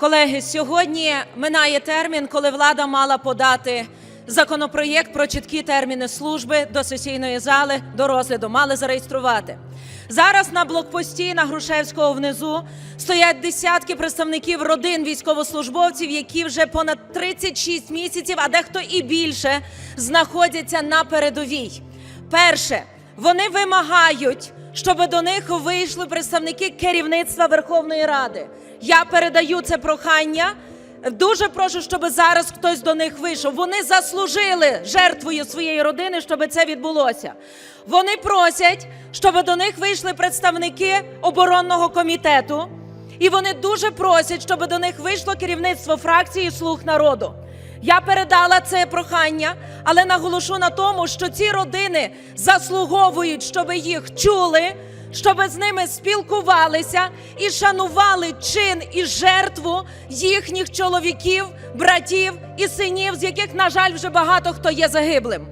Колеги, сьогодні минає термін, коли влада мала подати законопроєкт про чіткі терміни служби до сесійної зали до розгляду. Мали зареєструвати. Зараз на блокпості на Грушевського внизу стоять десятки представників родин військовослужбовців, які вже понад 36 місяців, а дехто і більше, знаходяться на передовій. Перше, вони вимагають, щоб до них вийшли представники керівництва Верховної Ради. Я передаю це прохання. Дуже прошу, щоб зараз хтось до них вийшов. Вони заслужили жертвою своєї родини, щоб це відбулося. Вони просять, щоб до них вийшли представники оборонного комітету, і вони дуже просять, щоб до них вийшло керівництво фракції Слуг народу. Я передала це прохання, але наголошу на тому, що ці родини заслуговують, щоб їх чули, щоб з ними спілкувалися і шанували чин і жертву їхніх чоловіків, братів і синів, з яких, на жаль, вже багато хто є загиблим.